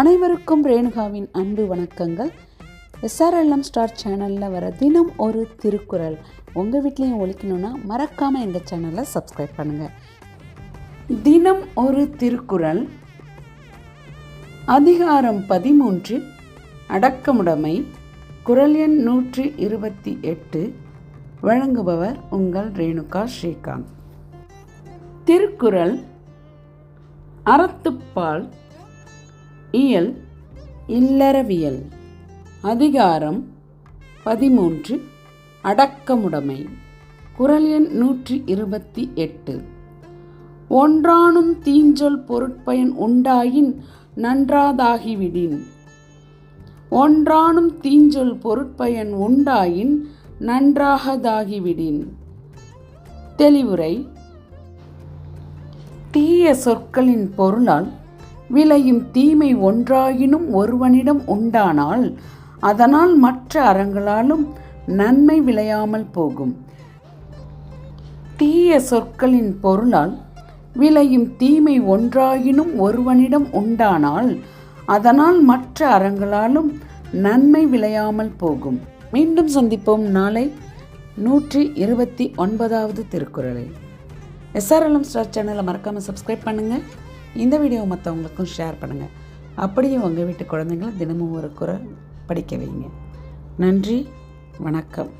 அனைவருக்கும் ரேணுகாவின் அன்பு வணக்கங்கள். எஸ்ஆர்எல்எம் ஸ்டார் சேனலில் வர தினம் ஒரு திருக்குறள். உங்கள் வீட்லேயும் ஒழிக்கணும்னா மறக்காமல் எங்கள் சேனலை சப்ஸ்கிரைப் பண்ணுங்கள் தினம் ஒரு திருக்குறள். அதிகாரம் பதிமூன்று அடக்கமுடைமை. குரல் எண் நூற்றி இருபத்தி எட்டு. வழங்குபவர் உங்கள் ரேணுகா ஸ்ரீகாந்த். திருக்குறள். அறத்துப்பால் இயல் இல்லறவியல். அதிகாரம் பதிமூன்று. அடக்கமுடைமை. குரல் எண் நூற்றி இருபத்தி எட்டு. ஒன்றானும் தீஞ்சொல் பொருட்பயன் உண்டாயின் நன்றாதாகிவிடின். ஒன்றானும் தீஞ்சொல் பொருட்பயன் உண்டாயின் நன்றாகதாகிவிடின். தெளிவுரை. தீய சொற்களின் பொருளால் விளையும் தீமை ஒன்றாயினும் ஒருவனிடம் உண்டானால் அதனால் மற்ற அறங்களாலும் நன்மை விளையாமல் போகும். தீய சொற்களின் பொருளால் விளையும் தீமை ஒன்றாயினும் ஒருவனிடம் உண்டானால் அதனால் மற்ற அறங்களாலும் நன்மை விளையாமல் போகும். மீண்டும் சந்திப்போம் நாளை நூற்றி இருபத்தி ஒன்பதாவது திருக்குறளை. எஸ்ஆர்எல்எம் ஸ்டார் சேனலை மறக்காமல் சப்ஸ்கிரைப் பண்ணுங்கள் இந்த வீடியோ மற்றவங்களுக்கும் ஷேர் பண்ணுங்கள் அப்படியே உங்கள் வீட்டு குழந்தைங்கள தினமும் ஒரு குறை படிக்க வைங்க. நன்றி வணக்கம்.